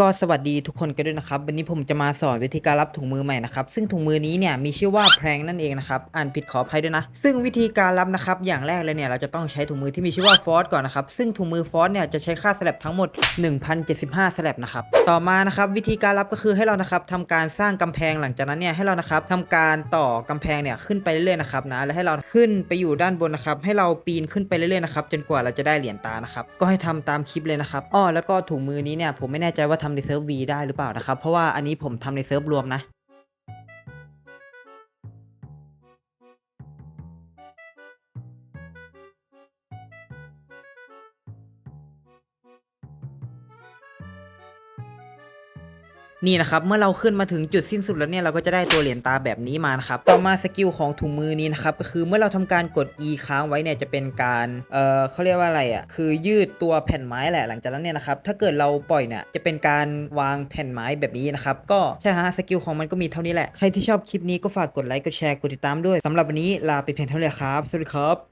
ก็สวัสดีทุกคนกันด้วยนะครับ วันนี้ผมจะมาสอนวิธีการรับถุงมือใหม่นะครับ ซึ่งถุงมือนี้เนี่ยมีชื่อว่าแพรงนั่นเองนะครับ อ่านผิดขออภัยด้วยนะ ซึ่งวิธีการรับนะครับ อย่างแรกเลยเนี่ยเราจะต้องใช้ถุงมือที่มีชื่อว่าฟอสก่อนนะครับ ซึ่งถุงมือฟอสเนี่ยจะใช้ค่าสลับทั้งหมด 1075สลับนะครับ ต่อมานะครับวิธีการรับก็คือให้เรานะครับทำการสร้างกำแพงหลังจากนั้นเนี่ยให้เรานะครับทำการต่อกำแพงเนี่ยขึ้นไปเรื่อยๆนะครับนะ และให้เราขึ้นไปอยู่ด้านบนนะครับ ให้เราปีนขึ้นไปเรื่อยๆนะครับจนกว่าเราจะได้เหรียญตานะครับ ก็ให้ทำตามคลิปเลยนะครับ อ้อแล้วก็ถุงมือนี้เนี่ยผมไม่แน่ใจว่าทำในเซิร์ฟ V ได้หรือเปล่านะครับ เพราะว่าอันนี้ผมทำในเซิร์ฟรวมนะ นี่นะครับเมื่อเราขึ้นมาถึงจุดสิ้นสุดแล้วเนี่ยเราก็จะได้ตัวเหรียญตาแบบนี้มานะครับต่อมาสกิลของถุงมือนี้นะครับก็คือเมื่อเราทำการกด E ค้างไว้เนี่ยจะเป็นการเอ่อเขาเรียกว่าอะไรอะคือยืดตัวแผ่นไม้แหละหลังจากนั้นเนี่ยนะครับถ้าเกิดเราปล่อยเนี่ยจะเป็นการวางแผ่นไม้แบบนี้นะครับก็ใช่ฮะสกิลของมันก็มีเท่านี้แหละใครที่ชอบคลิปนี้ก็ฝากกดไลค์กดแชร์กดติดตามด้วยสำหรับวันนี้ลาไปเพียงเท่านี้ครับสวัสดีครับ